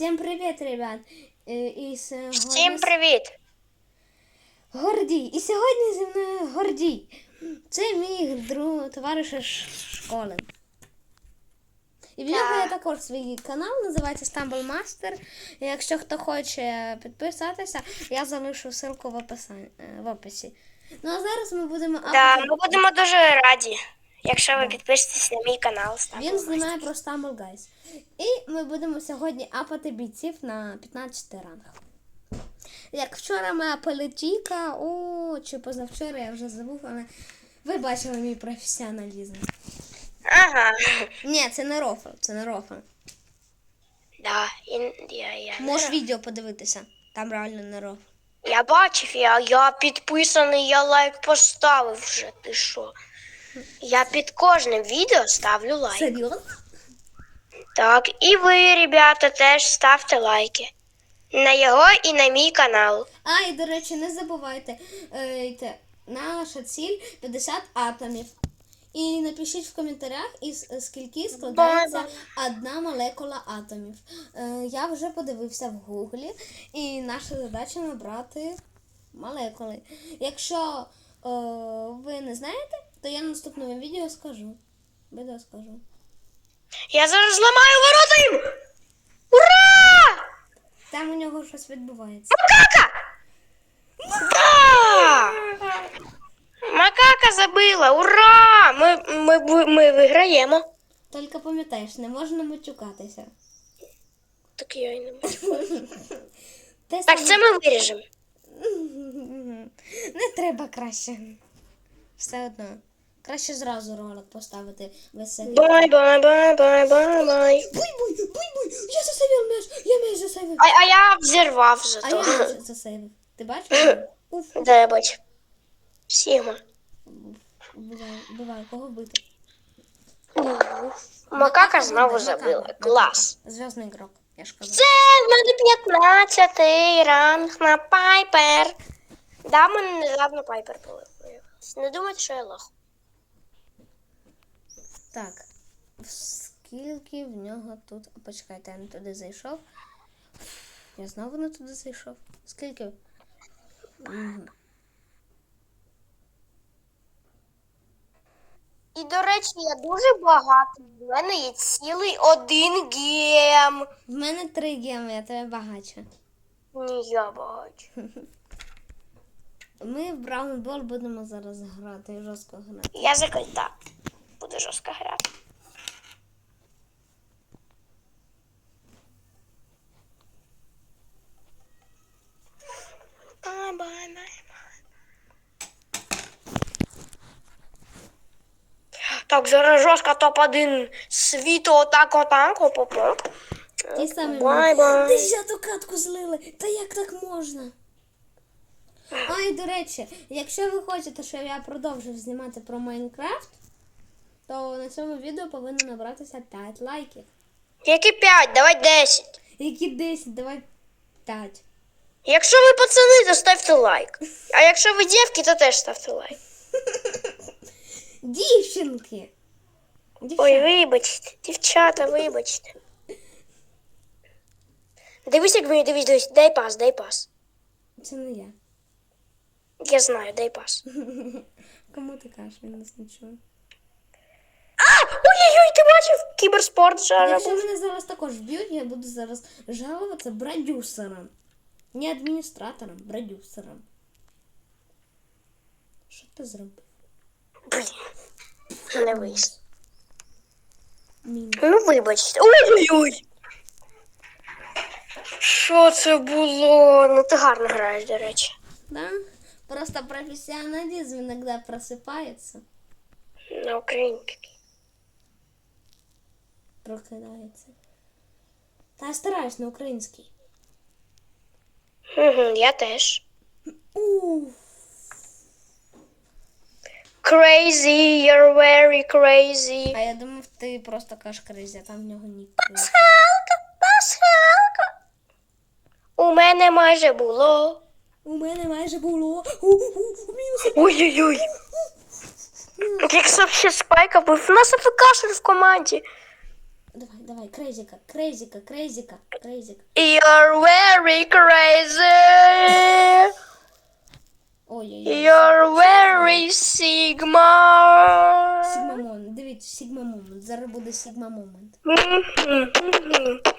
Всім привіт, ребят. Е, І сьогодні... Всім привіт! Гордій. І сьогодні зі мною Гордій. Це мій друг, товариш із школи. І в нього Так. є також свій канал, називається Stumble Master. Якщо хто хоче підписатися, я залишу ссылку в, в описі. Ну а зараз ми будемо Да, ми будемо дуже раді, якщо ви підпишетесь на мій канал. ставте Він знімає про Stumble Guys. І ми будемо сьогодні апати бійців на 15 ранг. Як вчора ми апали Тіка, о, чи позавчора я вже забув, але ви бачили мій професіоналізм. Ага. Ні, це не рофл, це не рофл. Да, і, я, я, Можеш відео подивитися, там реально не рофл. я бачив, я, я підписаний, я лайк поставив вже. Ти що? Я під кожним відео ставлю лайк. Серйозно? Так, і ви, ребята, теж ставте лайки. На його і на мій канал. А, і до речі, не забувайте, е, наша ціль 50 атомів. І напишіть в коментарях, із скільки складається одна молекула атомів. Е, я вже подивився в гуглі, і наша задача набрати молекули. Якщо е, ви не знаєте, то я наступному відео скажу. Відео скажу. Я зараз зламаю ворота їм! Ура! Там у нього щось відбувається. Макака! Да! Макака забила! Ура! Ми, ми, ми виграємо. Тільки пам'ятаєш, не можна матюкатися. Так я й не. Те Так, саме- це ми виріжемо. Не треба краще. Все одно. Краще зразу ролик поставити веселий. Бай, бай, бай, бай, бай, бай. Буй-буй, буй-буй! Я засейвив м'яч! Я м'яч засейвив! А, а я взірвав А зато. я засейвив. Ти бачиш? Уф, Де я бачу? Сігма. буває, буває, кого вбити. Макака знову забила. Клас. Зв'язний ігрок, я ж казав. Це в мене 15 ранг на Пайпер. Да, мене недавно Пайпер появилась. Не думайте, що я лох. Так. Скільки в нього тут. Почекайте, я не туди зайшов. Я знову не туди зайшов. Скільки? І, до речі, я дуже багато. У мене є цілий один гем. В мене три геми, я тебе багачу. Ні, я бачу. Ми в Браунбол будемо зараз грати, жорстко грати. Я закрита. Буду жорстко грати. Бай-бай-бай. Так, зараз жорстко топ-1 світу отак отак опоп. Ті самі Бай-бай. Десяту катку злили. Та як так можна? А, і до речі, якщо ви хочете, щоб я продовжив знімати про Майнкрафт, то на цьому відео повинно набратися 5 лайків. Які 5, давай 10. Які 10, давай 5. Якщо ви пацани, то ставте лайк. А якщо ви дівки, то теж ставте лайк. Дівчинки! Ой, вибачте, дівчата, вибачте. Дивись, як мені дивись, дивись, дай пас, дай пас. Це не я. Я знаю, дай пас. Кому ти кажеш, він нас не чує. А! Ой-ой-ой, ти бачив? Кіберспорт зараз. Якщо був. мене зараз також б'ють, я буду зараз жалуватися продюсерам. Не адміністраторам, продюсерам. Що ти зробив? Блін. Не вийшло. Мінус. Ну, вибачте. Ой-ой-ой. Що це було? Ну, ти гарно граєш, до речі. Да? Просто профессионализм иногда просыпается, На українській. Прокидается. Та я стараюсь на український. Я теж. Уф. Crazy, you're very crazy. А я думав, ти просто кажеш кризі, а там в нього нік. Пасхалка, пасхалка. У мене майже було. У мене майже було. Ой-ой-ой. Як вообще спайка був. У нас АФКшер в команді. Давай, давай, крейзіка, крейзіка, крейзіка, крейзіка. You're very crazy. Ой-ой-ой. You're very Sigma. Сігма момент. Дивіться, момент. Зараз буде момент.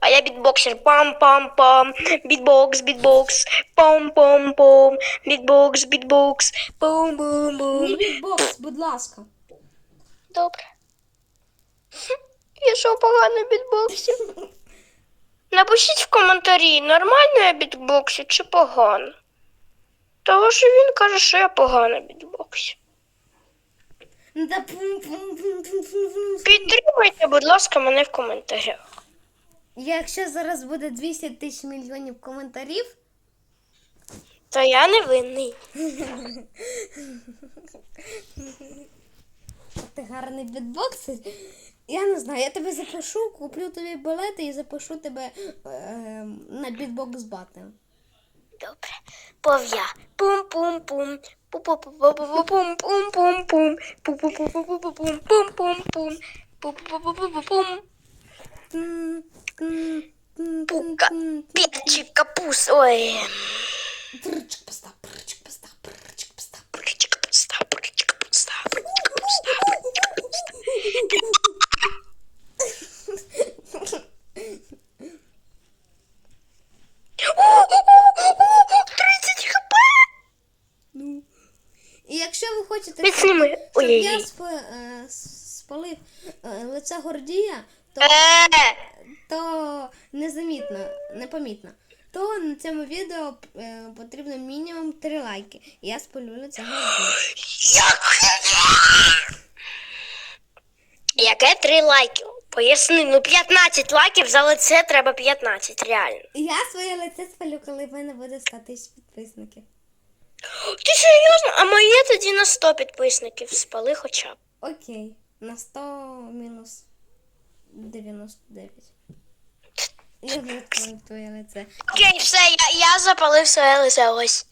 А я бітбоксер. Пам-пам-пам. Бітбокс, бітбокс. Пам-пам-пам. Бітбокс, бітбокс. Не Бум-бум-бум. бітбокс, будь ласка. Добре. Я що погано бітбоксів? Напишіть в коментарі, нормально я бітбоксю чи погано. Того що він каже, що я погано бітбоксю. Підтримуйте, будь ласка, мене в коментарях. Якщо зараз буде 200 тисяч мільйонів коментарів, Та я не винний. ти гарний бітбоксер. Я не знаю, я тебе запишу, куплю тобі білети і запишу тебе е, на бітбокс батл. Добре. Пов'я. Пум-пум-пум. Пу-пу-пу-пу-пум-пум-пум-пум. Пу-пу-пу-пу-пум. Тун, тун, Пука. Перчик, капус. Ой. Причик постав, причик причик постав. Пуричка подстав, пуричка подстав, пуричка подстав, пуричка подстав. Тридцять хп! Ну. І якщо ви хочете, щоб, Відсніми. щоб Ой-ой-ой. я сп, е, с- спалив е, лице Гордія, то, Е, то незамітно, непомітно, то на цьому відео е, потрібно мінімум 3 лайки. Я спалю лице Гордія. Яке три лайки? Поясни, ну 15 лайків за лице треба 15, реально. Я своє лице спалю, коли в мене буде 100 тисяч підписників. Ти серйозно? А моє тоді на 100 підписників спали хоча б. Окей, на 100 мінус 99. Я виправив твоє лице. Окей, все, я, я запалив своє лице ось.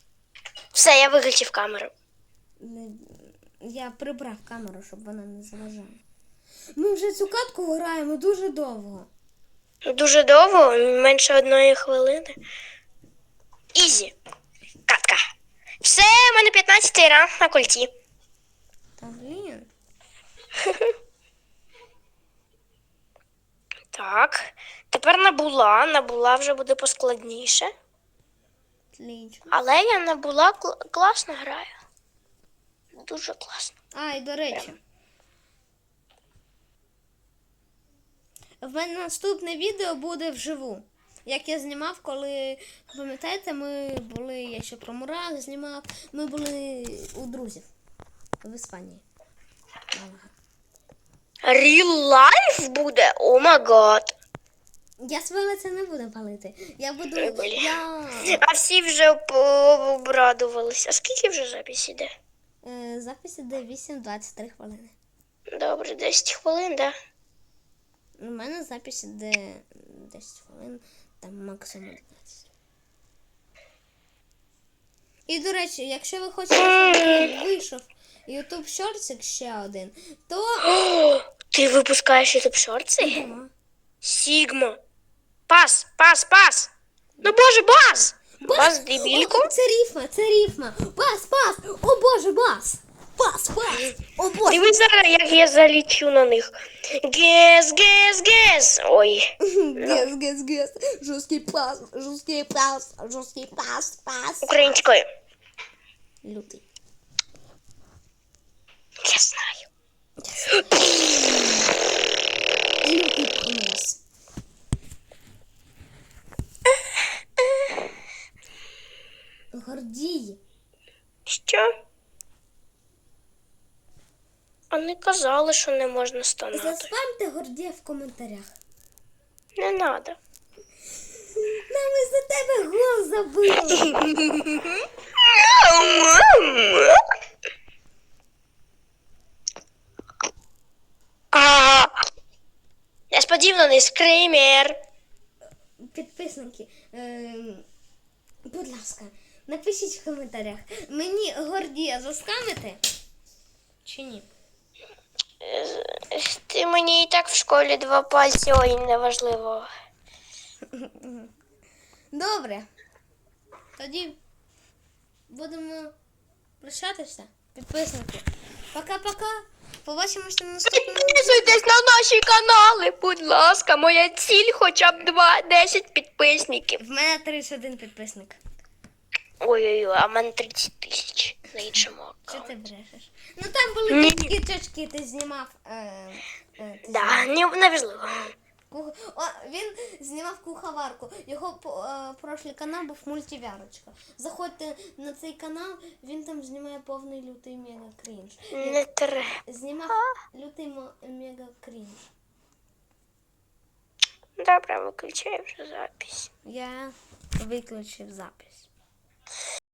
Все, я виключив камеру. Не- Я прибрав камеру, щоб вона не заважала. Ми вже цю катку граємо дуже довго. Дуже довго, менше одної хвилини. Ізі. Катка. Все, в мене 15 ранг на культі. Та блін. Так. Тепер набула. Набула вже буде поскладніше. Отлично. Але я набула кл- класно граю. Дуже класно. А, і до речі. В мене наступне відео буде вживу. Як я знімав, коли пам'ятаєте, ми були, я ще про Мурах знімав, ми були у друзів в Іспанії. Real life буде? О май гад. Я своє лице не буду палити. Я буду. Я А всі вже обрадувалися. А скільки вже запись іде? е, запис іде 8-23 хвилини. Добре, 10 хвилин, да? У мене запис іде 10 хвилин, там максимум 15. І до речі, якщо ви хочете, щоб вийшов YouTube Shorts ще один, то О, ти випускаєш YouTube шорти? Ага. Сігма. Пас, пас, пас. Ну боже, бас! Бас, дебілько. О, це рифма, це рифма. Бас, бас! О боже, бас! Бас, бас! О боже! Дивись зараз, як я залічу на них. Гес, гес, гес. Ой. Гес, гес, гес. Жорсткий пас, жорсткий пас, жорсткий пас, пас. Українською. Лютий. Я знаю. Лютий пронос. Гордій. Що? Вони казали, що не можна стонати. Заспамте Гордія в коментарях. Не надо. Нам із-за тебе гол забили. Несподіваний скример. Підписники, ем, будь ласка, напишіть в коментарях. Мені Гордія заскамити? Чи ні? Ти мені і так в школі два пальці, ой, неважливо. Добре. Тоді будемо прощатися. Підписники. Пока-пока. Побачимося на наступному. Підписуйтесь на наші канали, будь ласка, моя ціль хоча б 2-10 підписників. В мене 31 підписник. Ой-ой-ой, а в мене 30 тисяч на іншому аккаунті. ти брешеш? Ну там були Ні. кітки чачки, ти знімав. Е, е, ти Да, не, неважливо. Кух- О, він знімав куховарку. Його по- е, прошлий канал був мультивярочка. Заходьте на цей канал, він там знімає повний лютий мега крінж. Не треба. Знімав лютий мо- мега крінж. Добре, виключаю вже запись. Я виключив запис.